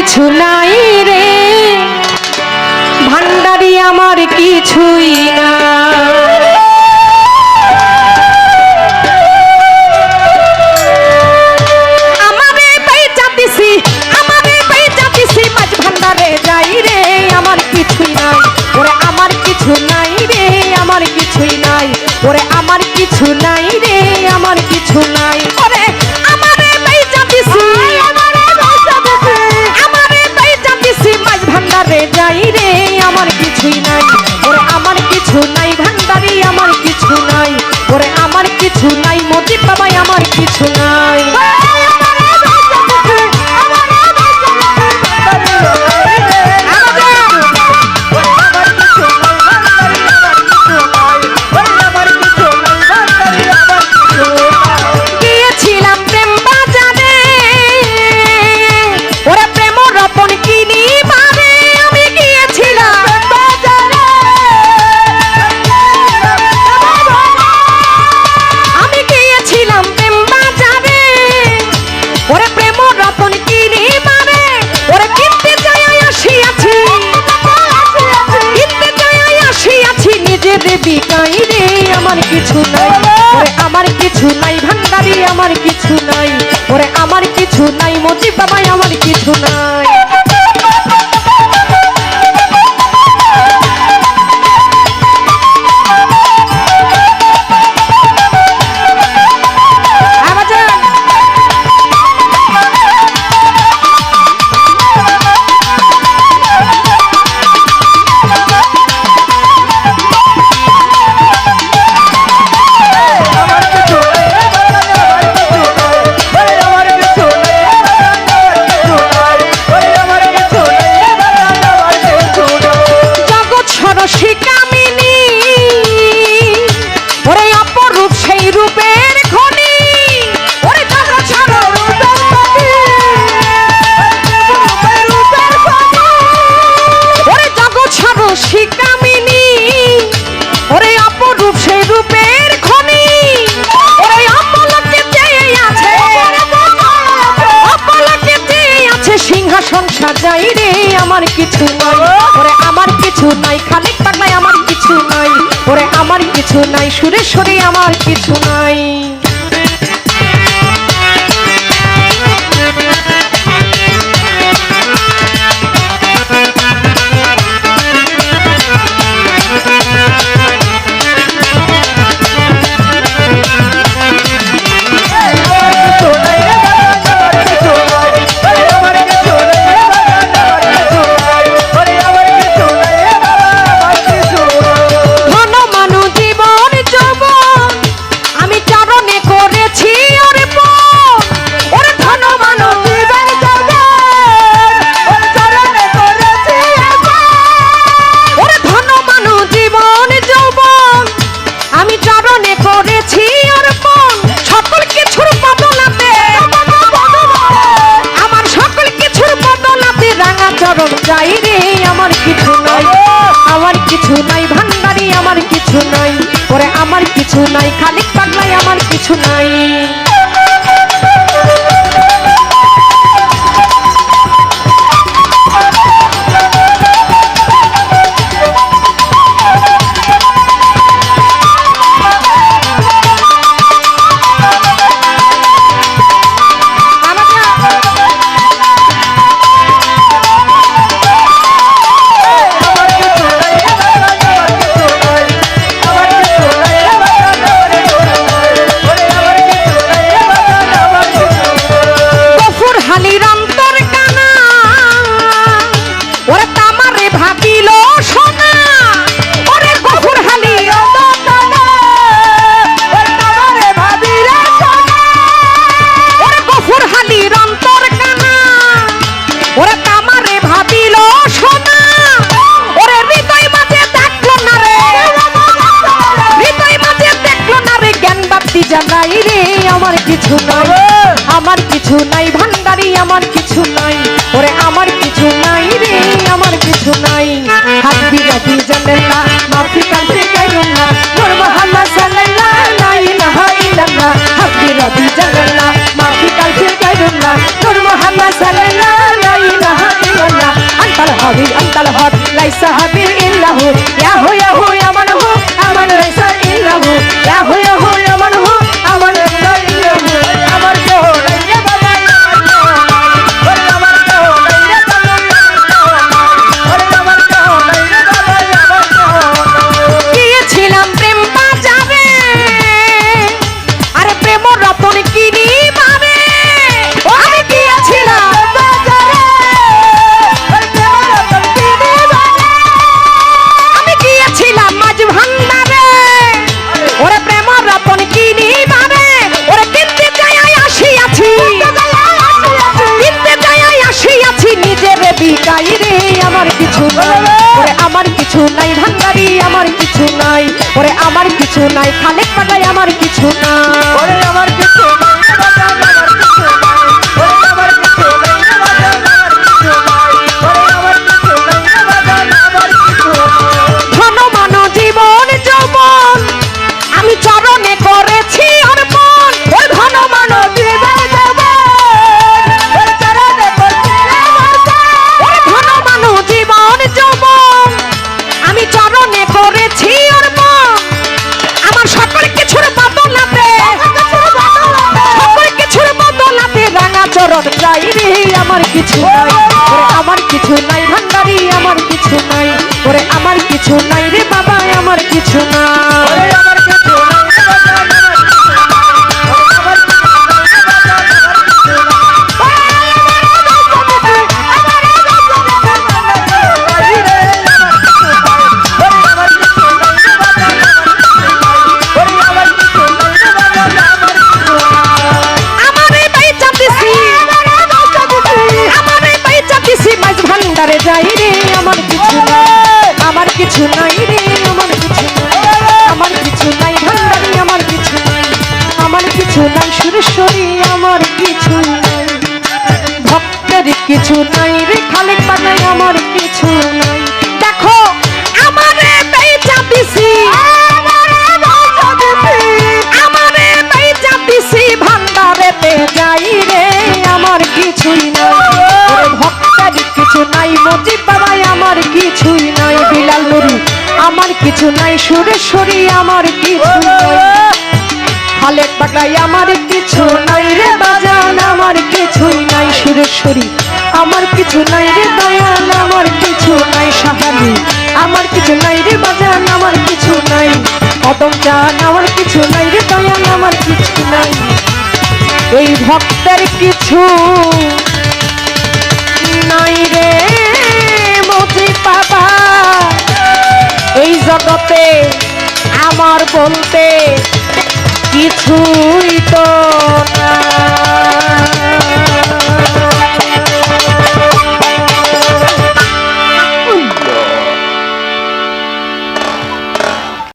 কিছু নাই রে। ভান্ডারি আমার কিছুই না কিছুই নাই। ওরে আমার কিছু নাই, ভান্ডারি আমার কিছু নাই। ওরে আমার কিছু নাই, মতি বাবাই আমার কিছু নাই। আমার কিছু নাই। ওরে আমার কিছু নাই, ভান্ডারি আমার কিছু নাই। ওরে আমার কিছু নাই মজি বাবাই আমার কিছু নাই। কিছু নাই। ওরে আমার কিছু নাই খানিক পাগলাই আমার কিছু নাই। ওরে আমার কিছু নাই, সুরে সুরে আমার কিছু নাই। চরণে করেছি অর্পণ সকল কিছুর বদলাতে। আমার সকল কিছুর বদলাতে রাঙা চরণ যাই রে, আমার কিছু নাই। আমার কিছু নাই, ভান্ডারি আমার কিছু নাই। ওরে আমার কিছু নাই, খালিক পাগলাই আমার কিছু নাই। আমার কিছু নাই ভান্ডারি আমার কিছু নাই। ওরে আমার কিছু নাই ওরে আমার কিছু নাই ভাঙ্গারি আমার কিছু নাই। ওরে আমার কিছু নাই, খালেক পাটাই আমার কিছু নাই। ওরে আমার কিছু নাই আমার কিছু নাই আমার কিছু নাই। কিছু নাই রে, আমার কিছু নাই। আমার কিছু নাই ভান্ডারি, আমার কিছু নাই। আমার কিছু নাই সুরেশ্বরী, আমার কিছু নাই। ভক্তের কিছু নাই রে, খালি পাতায় আমার কিছু নাই। দেখো, আমারে বেচা দিছি আমারে রে, আমার কিছুই নাই। ভক্তের কিছু নাই, মজিব বাবাই আমার কিছুই কিছু নাই সুরে সুরেশ্বরী আমার কিছু নাই। খালেক আমার কিছু নাই রে বাজান আমার কিছুই নাই। সুরেশ্বরী আমার কিছু নাই রে দয়াল আমার কিছু নাই। সাহালি আমার কিছু নাই রে বাজান আমার কিছু নাই। কদম চান আমার কিছু নাই রে দয়াল আমার কিছু নাই। এই ভক্তের কিছু নাই জগতে আমার বলতে কিছুই তো না।